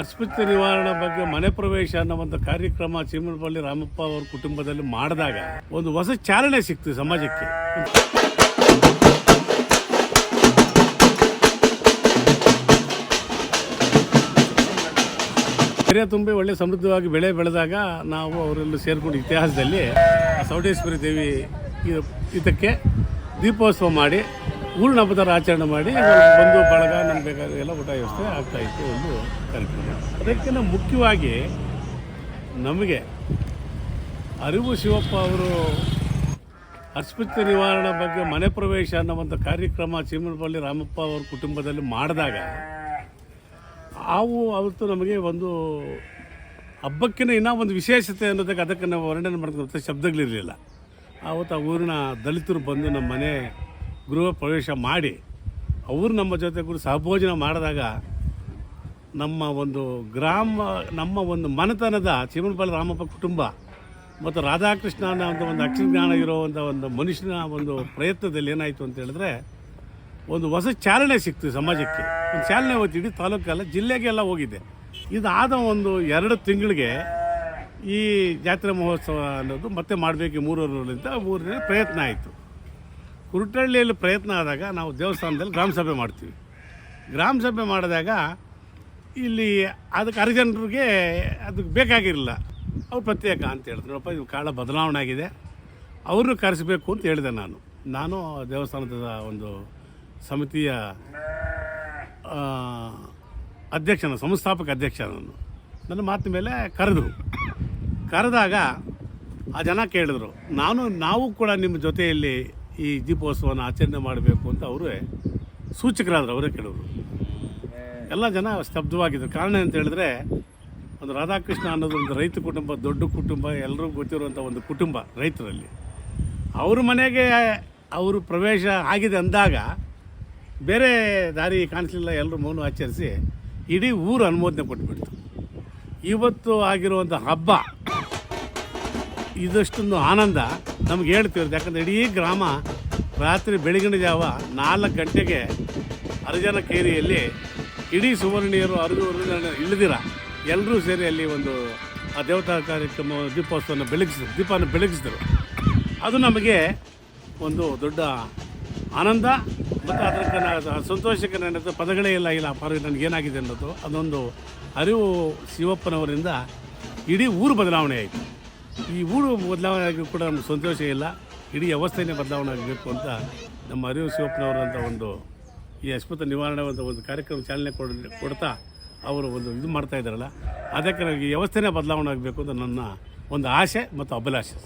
ಅಸ್ಪೃಶ್ಯ ನಿವಾರಣೆ ಬಗ್ಗೆ ಮನೆ ಪ್ರವೇಶ ಅನ್ನೋ ಒಂದು ಕಾರ್ಯಕ್ರಮ ಚೀಮನಪಳ್ಳಿ ರಾಮಪ್ಪ ಅವರ ಕುಟುಂಬದಲ್ಲಿ ಮಾಡಿದಾಗ ಒಂದು ಹೊಸ ಚಾಲನೆ ಸಿಕ್ತು ಸಮಾಜಕ್ಕೆ. ಕೆರೆ ತುಂಬಿ ಒಳ್ಳೆ ಸಮೃದ್ಧವಾಗಿ ಬೆಳೆ ಬೆಳೆದಾಗ ನಾವು ಅವರೆಲ್ಲ ಸೇರಿಕೊಂಡು ಇತಿಹಾಸದಲ್ಲಿ ಸೌಡೇಶ್ವರಿ ದೇವಿ ಇದಕ್ಕೆ ದೀಪೋತ್ಸವ ಮಾಡಿ ಊರಿನ ಹಬ್ಬದ ಆಚರಣೆ ಮಾಡಿ ಬಂದು ಬಳಗ ನಮ್ಗೆ ಬೇಕಾದ ಎಲ್ಲ ಊಟ ವ್ಯವಸ್ಥೆ ಆಗ್ತಾ ಇತ್ತು ಒಂದು ಕಾರ್ಯಕ್ರಮ. ಅದಕ್ಕಿಂತ ಮುಖ್ಯವಾಗಿ ನಮಗೆ ಅರಿವು ಶಿವಪ್ಪ ಅವರು ಅಸ್ಪೃಶ್ಯ ನಿವಾರಣೆ ಬಗ್ಗೆ ಮನೆ ಪ್ರವೇಶ ಅನ್ನೋ ಒಂದು ಕಾರ್ಯಕ್ರಮ ಚೀಮನಪಲ್ಲಿ ರಾಮಪ್ಪ ಅವರ ಕುಟುಂಬದಲ್ಲಿ ಮಾಡಿದಾಗ ಅವು ಅವತ್ತು ನಮಗೆ ಒಂದು ಹಬ್ಬಕ್ಕಿಂತ ಇನ್ನೂ ಒಂದು ವಿಶೇಷತೆ ಅನ್ನೋದಕ್ಕೆ ಅದಕ್ಕೆ ನಾವು ವರ್ಣನೆ ಮಾಡ್ಕೊಂಡ ಶಬ್ದಗಳಿರಲಿಲ್ಲ. ಆವತ್ತು ಆ ಊರಿನ ದಲಿತರು ಬಂದು ನಮ್ಮ ಮನೆ ಗೃಹ ಪ್ರವೇಶ ಮಾಡಿ ಅವರು ನಮ್ಮ ಜೊತೆ ಕೂಡ ಸಹಭೋಜನ ಮಾಡಿದಾಗ ನಮ್ಮ ಒಂದು ಗ್ರಾಮ, ನಮ್ಮ ಒಂದು ಮನೆತನದ ಚೀಮನಪಲ್ಲಿ ರಾಮಪ್ಪ ಕುಟುಂಬ ಮತ್ತು ರಾಧಾಕೃಷ್ಣ ಅನ್ನೋ ಒಂದು ಅಕ್ಷರ ಜ್ಞಾನ ಇರುವಂಥ ಒಂದು ಮನುಷ್ಯನ ಒಂದು ಪ್ರಯತ್ನದಲ್ಲಿ ಏನಾಯಿತು ಅಂತ ಹೇಳಿದ್ರೆ ಒಂದು ಹೊಸ ಚಾಲನೆ ಸಿಕ್ತು ಸಮಾಜಕ್ಕೆ. ಒಂದು ಚಾಲನೆ ಹೋಗ್ತಿದ್ದು ತಾಲೂಕಲ್ಲ ಜಿಲ್ಲೆಗೆಲ್ಲ ಹೋಗಿದೆ. ಇದಾದ ಒಂದು ಎರಡು ತಿಂಗಳಿಗೆ ಈ ಜಾತ್ರೆ ಮಹೋತ್ಸವ ಅನ್ನೋದು ಮತ್ತೆ ಮಾಡಬೇಕು ಮೂರೂರಿನಿಂದ ಊರಿನ ಪ್ರಯತ್ನ ಆಯಿತು. ಕುರುಟಳ್ಳಿಯಲ್ಲಿ ಪ್ರಯತ್ನ ಆದಾಗ ನಾವು ದೇವಸ್ಥಾನದಲ್ಲಿ ಗ್ರಾಮ ಸಭೆ ಮಾಡ್ತೀವಿ. ಗ್ರಾಮ ಸಭೆ ಮಾಡಿದಾಗ ಇಲ್ಲಿ ಅದಕ್ಕೆ ಹರಿಜನರಿಗೆ ಅದಕ್ಕೆ ಬೇಕಾಗಿರಲಿಲ್ಲ. ಅವ್ರು ಪ್ರತ್ಯೇಕ ಅಂತ ಹೇಳಿದ್ರು. ನೋಡಪ್ಪ, ಇದು ಕಾಲ ಬದಲಾವಣೆ ಆಗಿದೆ. ಅವ್ರನ್ನೂ ಕರೆಸಬೇಕು ಅಂತ ಹೇಳಿದೆ ನಾನು. ನಾನು ದೇವಸ್ಥಾನದ ಒಂದು ಸಮಿತಿಯ ಅಧ್ಯಕ್ಷನ, ಸಂಸ್ಥಾಪಕ ಅಧ್ಯಕ್ಷ ನಾನು. ನನ್ನ ಮಾತಿನ ಮೇಲೆ ಕರೆದರು ಕರೆದಾಗ ಆ ಜನ ಕೇಳಿದ್ರು. ನಾನು, ನಾವು ಕೂಡ ನಿಮ್ಮ ಜೊತೆಯಲ್ಲಿ ಈ ದೀಪೋತ್ಸವನ ಆಚರಣೆ ಮಾಡಬೇಕು ಅಂತ ಅವರೇ ಸೂಚಕರಾದರು, ಅವರೇ ಕೆಲವರು. ಎಲ್ಲ ಜನ ಸ್ತಬ್ಧವಾಗಿದ್ದರು ಕಾರಣ ಅಂತ ಹೇಳಿದ್ರೆ, ಒಂದು ರಾಧಾಕೃಷ್ಣ ಅನ್ನೋದು ಒಂದು ರೈತ ಕುಟುಂಬ, ದೊಡ್ಡ ಕುಟುಂಬ ಎಲ್ಲರಿಗೂ ಗೊತ್ತಿರುವಂಥ ಒಂದು ಕುಟುಂಬ ರೈತರಲ್ಲಿ. ಅವ್ರ ಮನೆಗೆ ಅವರು ಪ್ರವೇಶ ಆಗಿದೆ ಅಂದಾಗ ಬೇರೆ ದಾರಿ ಕಾಣಿಸ್ಲಿಲ್ಲ ಎಲ್ಲರೂ ಮೌನ ಆಚರಿಸಿ ಇಡೀ ಊರು ಅನುಮೋದನೆ ಕೊಟ್ಬಿಡ್ತು. ಇವತ್ತು ಆಗಿರುವಂಥ ಹಬ್ಬ, ಇದಷ್ಟೊಂದು ಆನಂದ. ನಮ್ಗೆ ಹೇಳ್ತಿರೋದು ಯಾಕಂದ್ರೆ ಇಡೀ ಗ್ರಾಮ ರಾತ್ರಿ ಬೆಳಗಿನ ಜಾವ ನಾಲ್ಕು ಗಂಟೆಗೆ ಹರಿಜನ ಕೇರಿಯಲ್ಲಿ ಇಡೀ ಸುವರ್ಣೀಯರು ಅರಿದು ಇಳಿದಿರ? ಎಲ್ಲರೂ ಸೇರಿ ಅಲ್ಲಿ ಒಂದು, ಆ ದೇವತಾ ಕಾರ್ಯಕ್ರಮ, ದೀಪೋತ್ಸವನ ಬೆಳಗಿಸಿದ್ರು, ದೀಪನ ಬೆಳಗಿಸಿದ್ರು. ಅದು ನಮಗೆ ಒಂದು ದೊಡ್ಡ ಆನಂದ ಮತ್ತು ಅದಕ್ಕೆ ಸಂತೋಷಕ್ಕೆ ನನ್ನ ಪದಗಳೇ ಇಲ್ಲ ಇಲ್ಲ ನನಗೆ ನನಗೇನಾಗಿದೆ ಅನ್ನೋದು. ಅದೊಂದು ಅರಿವು ಶಿವಪ್ಪನವರಿಂದ ಇಡೀ ಊರು ಬದಲಾವಣೆ ಆಯಿತು. ಈ ಊರು ಬದಲಾವಣೆ ಆಗಿ ಕೂಡ ನಮ್ಗೆ ಸಂತೋಷ ಇಲ್ಲ. ಇಡೀ ವ್ಯವಸ್ಥೆನೇ ಬದಲಾವಣೆ ಆಗಬೇಕು ಅಂತ ನಮ್ಮ ಅರಿವು ಶಿವಪ್ಪನವರಂಥ ಒಂದು ಈ ಅಸ್ಪೃತ ನಿವಾರಣೆ ಅಂತ ಒಂದು ಕಾರ್ಯಕ್ರಮ ಚಾಲನೆ ಕೊಡ್, ಕೊಡ್ತಾ ಅವರು ಒಂದು ಇದು ಮಾಡ್ತಾ ಇದ್ದಾರಲ್ಲ. ಅದಕ್ಕೆ ನನಗೆ ವ್ಯವಸ್ಥೆನೇ ಬದಲಾವಣೆ ಆಗಬೇಕು ಅಂತ ನನ್ನ ಒಂದು ಆಸೆ ಮತ್ತು ಅಭಿಲಾಷೆ.